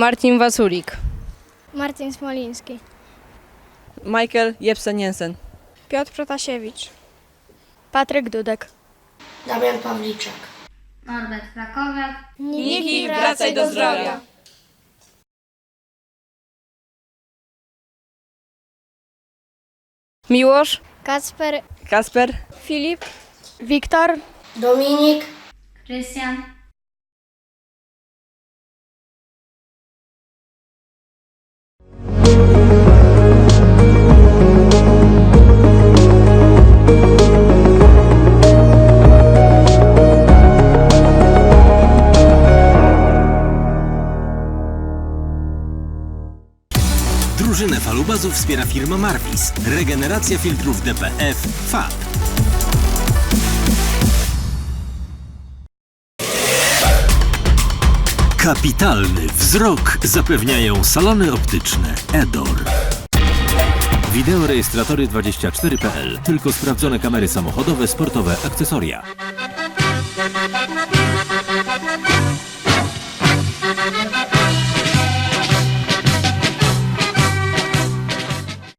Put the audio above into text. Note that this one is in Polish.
Marcin Wasulik. Marcin Smoliński. Michael Jepsen Jensen. Piotr Protasiewicz. Patryk Dudek. Damian Pawliczak. Norbert Krakowiak, Niki, wracaj do zdrowia. Miłosz, Kacper. Kasper, Filip. Wiktor. Dominik. Krystian, Drużynę falubazów wspiera firma Marvis. Regeneracja filtrów DPF FAB. Kapitalny wzrok zapewniają salony optyczne Edor. Wideorejestratory 24.pl. Tylko sprawdzone kamery samochodowe, sportowe, akcesoria.